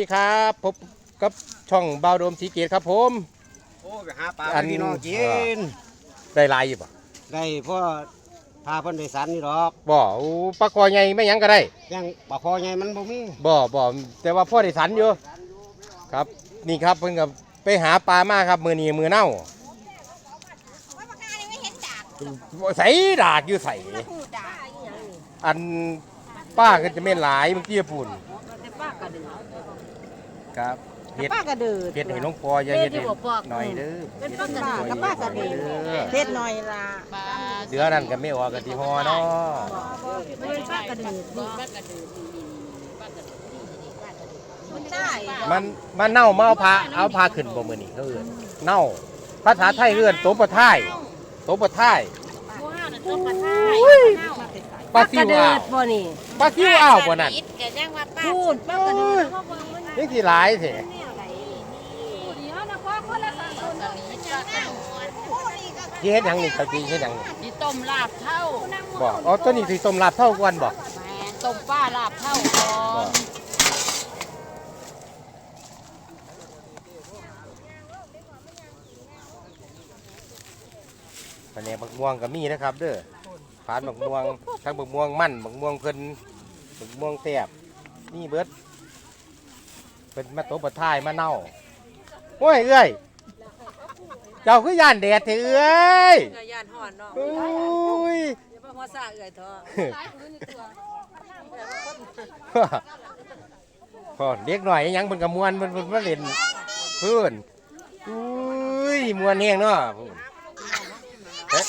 สวัสดีครับพบกับช่องเบาโดมสีเกตครับผม โอ้ไปหาปลาอัน ให้พี่น้องกินได้หลายอยู่บ่ได้พ่อพาเพิ่นโดยสารนี่ดอกบ่โอ้ปลาคอใหญ่ไม่หยังก็ได้ยังปลาคอใหญ่มันบ่มีบ่บ่แต่ว่าพ่อได้สันอยู่ครับ นี่ครับเพิ่นกับไปหาปลามาครับ มือนี้มือเน่าใส่ดากอยู่ใส่อันป้าก็จะไม่นหลายเมื่อกี้ปุ่นแต่ป้ากระดือ ครับเฮ็ดป้ากระดือเฮ็ดให้น้องปออย่าเฮ็ดให้หน่อยเด้อเป็นป้ากระดือกับป้ากระดือเด้อเทศหน่อยละเดือนั่นก็ไม่ออกกันที่ฮอเนาะเป็นป้ากระดือป้ากระดือมันได้มันมันเน่ามาเอาพาเอาพาขึ้นบ่มื้อนี้เขาเอิ้นเน่าภาษาไทยเอิ้นโตปะท้ายโตปะท้ายป ลาซิวอ้าวบ่นี่ปลาซิวอ้าวบ่นั่นแกแจ้งว่าป้าพูดป้ากระดือนี่สิหลายสิสิเฮ็ดหยังนี่เขาสิเฮ็ดหยังนี่ที่ต้มลาบเท่าบ่อ๋อตัวนี้สิต้มลาบเท่าก่อนบ่แหมต้มป้าลาบเท่าก่อบ่นปลาแหนบักม่วงก็มีนะครับเด้อ ผานบักม่วง ทั้งบักม่วงมันบักม่วงเพิ่นบักม่วงแซ่บนี่เบิดเพิ่นมาโตปะท้ายมาเน่าโอ้ยเอ้ยเจ้าคือย่านแดดเถอะเอ้ยก็ย่านห่อนเนาะโอ้ยอย่ามาหัวซาเอื้อยเถอะพอเด็กหน่อยยังเป็นกระมวนเป็นเป็นมาเล่นเพื่อนอุ้ยมวนแห้งเนาะพู้นเอ๊ะ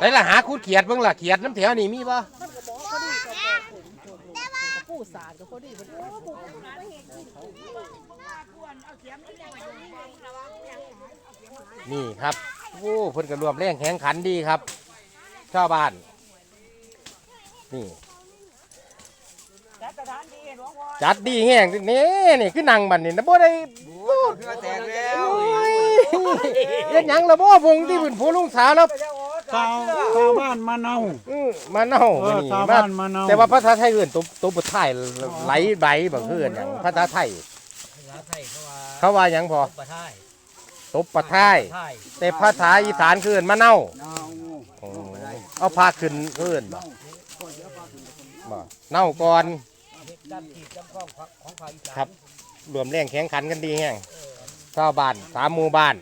ไหนล่ะหาคูดเขียดเบิ่งล่ะเขียดน้ำแถวนี่มีป่ะผู้สารก็พอดีพอดีนี่ครับโอ้เพิ่นก็รวมแรงแข่งขันดีครับชาวบ้าน นี่ จัดดีแห้งนี่นี่คือนั่งบัดนี่นะบ่ได้โอ้เรือแตกแล้วโอ้ยเฮ็ดหยังละบ่วงที่เพิ่นผู้ลุงสาวแล้ว ชาวชาวบ้านมาเนา อื้อมาเน่าเออนี่ชาวบ้านมาเน่า แต่ว่าภาษาไทยเอื่นตัวตัวบุตรไทยไหลใบแบบเอื่นอย่างภาษาไทยเขาว่าหยังพอตบปะไทยแต่ภาษาอีสานคือเอื่นมาเน่าเนาโอ้เอาพาขึ้นเอื่นบ่บ่เน่าก่อนครับ รวมแรงแข่งขันกันดีแฮงชาวบ้านสามหมู่บ้าน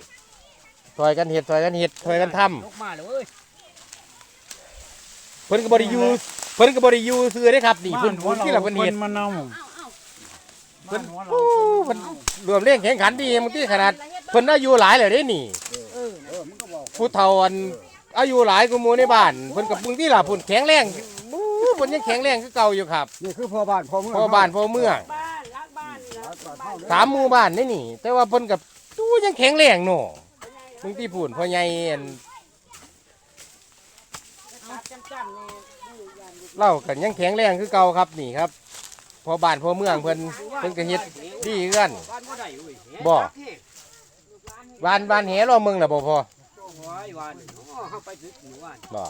ถอยกันเห็ดถอยกันเห็ดถอยกันทำลกมาเลยเว้ย เพิ่นก็บริยูเพิ่นก็บริยูซื้อได้ครับนี่เพิ่นพูดที่เราเพิ่นเห็นมาเนาเพิ่นโอ้เพิ่นรวมเรื่องแข่งขันดีบางทีขนาดเพิ่นอายุหลายเลยเด้นี่เออมันก็บอกผู้เฒ่าอันอายุหลายกว่าหมู่ในบ้านเพิ่นกับบางทีล่ะเพิ่นแข็งแรงบู๊เพิ่นยังแข็งแรงคือเก่าอยู่ครับนี่คือพ่อบ้านพ่อเมืองพ่อบ้านพ่อเมืองบ้านรักบ้านนี่ล่ะสามหมู่บ้านนี่นี่ แต่ว่าเพิ่นกับตู้ยังแข็งแรงเนาะ บางทีพูนพ่อใหญ่อันจำจำนี่เล่ากันยังแข็งแรงคือเก่าครับนี่ครับพ่อบ้านพ่อเมืองเพิ่นเพิ่นก็เฮ็ดดีคือกันบ้านบ่ได้เว้ยบ่บ้านบ้านแหรอเมืองล่ะบ่พอโอ้ยวันอ๋อเฮาไปถึงหมู่บ้านบ่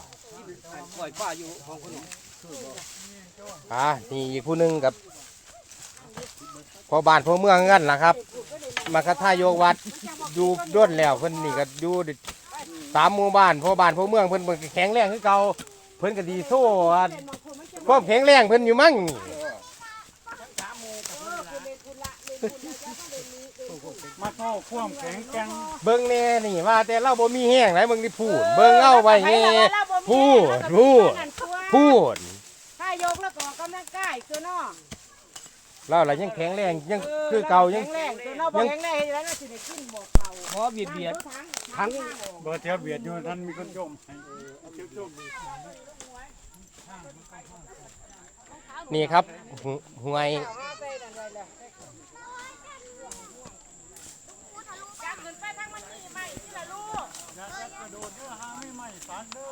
ปล่อยป้าอยู่ของคนนู้นอ่านี่อีกผู้หนึงกับ พ่อบ้านพ่อเมืองกันล่ะครับ มาคทายกวัดอยู่ด้วนแล้วเพิ่นนี่ก็อยู่สามหมู่บ้านพ่อบ้านพ่อเมืองเพิ่นเพิ่นก็แข็งแรงคือเก่าเพิ่นก็ดีโซ่อันความแข็งแรงเพิ่นอยู่มั่งนี่มาเข้าความแข็งแกร่งเบิ่งแน่นี่ว่าแต่เราบ่มีแห้งไหนเบิ่งนี่พูดเบิ่งเอาไว้แน่พูดพูดพูดถ้ายกแล้วก็ออกกำลังกายคือเนาะ เราล่ะยังแข็งแรงยังคือเก่ายัง แข็งแรงคือเนาะบ่แข็งแรงเฮ็ดแล้วน่ะสิได้กินบ่เก่าพอเบียดเบียดทั้งบ่เทียบเบียดอยู่ท่านมีคนชมให้ชมนี่ครับหหวยจับขึ้นไปทางมันนี่ไม่นี่ล่ะลูกกระโดดเด้อหาไม่ไหม้สารเด้อ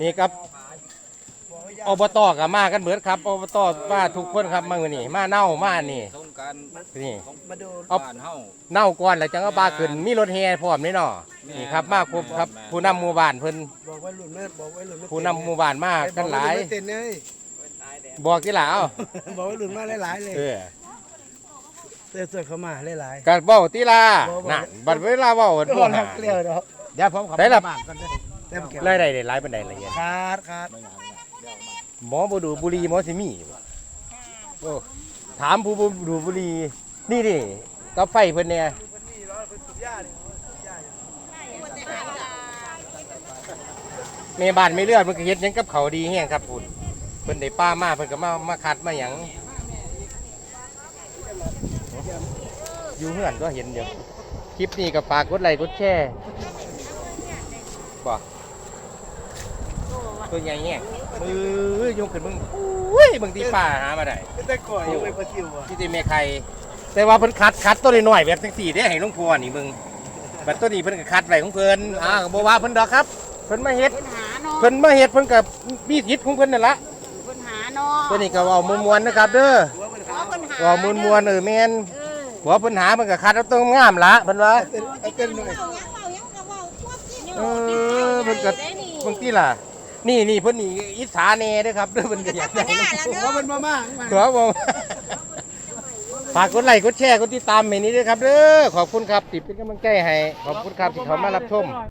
นี่ครับ อบตกับมากันเบิดครับอบตมาทุกคนครับมามื้อนี้มาเน่ามานี่สงการนี่มาดูเอาบ้านเฮาเน่าก่อนแล้วจังเอาปลาขึ้นมีรถแห่พร้อมนี่เนาะนี่ครับมาครบครับผู้นำหมู่บ้านเพิ่นบอกไว้รุ่นแม่บอกไว้รุ่นผู้นำหมู่บ้านมากันหลายเต้นเลยบอกที่หล่ะเอ้าบอกว่าหลุดมาหลายๆเลยเออเตือนๆเข้ามาหลายการเว้าที่ล่ะน่ะบัดเวลาเว้าๆบ่หาเกลียวเนาะเดี๋ยวผมขอได้ละบ้านกันเด้อ เต็มแก้วรายได้ได้หลายปานใดล่ะเนี่ยขาดขาดหมอบ่ดูดบุหรี่หมอสิมีบ่โอ้ถามผู้บ่ดูดบุหรี่นี่ดิกับไฟเพิ่นเนี่ยแม่บ้านไม่เลือดมันก็เฮ็ดหยังกับเขาวดีแฮงครับคุณเพิ่นได้ป้ามาเพิ่นก็มามาคัดมาหยังอยู่เฮือนก็เห็นอยู่คลิปนี้ก็ฝากกดไลค์กดแชร์บ่ ตัวใหญ่แฮงมือยงขึ้นมึงอุ้ยบางทีป้าหามาได้เป็นแต่ก่อยยังไม่พอทิวอะที่ตีเมไข่แต่ว่าเพิ่นคัดคัดตัวน้อยๆแบบจังสี่ได้ให้หลวงพ่อนี่มึงบัดตัวนี้เพิ่นก็คัดไว้ของเพิ่นอ่าก็บ่ว่าเพิ่นดอกครับ เพิ่นมาเฮ็ดปัญหาเนาะเพิ่นมาเฮ็ดเพิ่นก็มีสิทธิ์ของเพิ่นนั่นละปัญหาเนาะตัวนี้ก็เว้ามวนๆนะครับ เด้อเพราะปัญหาเว้ามวนๆเออแม่นเออหัวเพิ่นหาเพิ่นก็คัดเอาตัวงามละเพิ่นว่าเอาเต้นหน่อยเออเพิ่นก็บางทีล่ะ นี่นี่เพิ่นนี่อิจฉาแน่เด้อครับเด้อเพิ่นก็อยากได้เนาะเพราะมันมามากมาครับผมฝากกดไลค์กดแชร์กดติดตามให้นี้ด้วยครับเด้อขอบคุณครับติดเป็นกำลังใจให้ขอบคุณครับที่เขามารับชม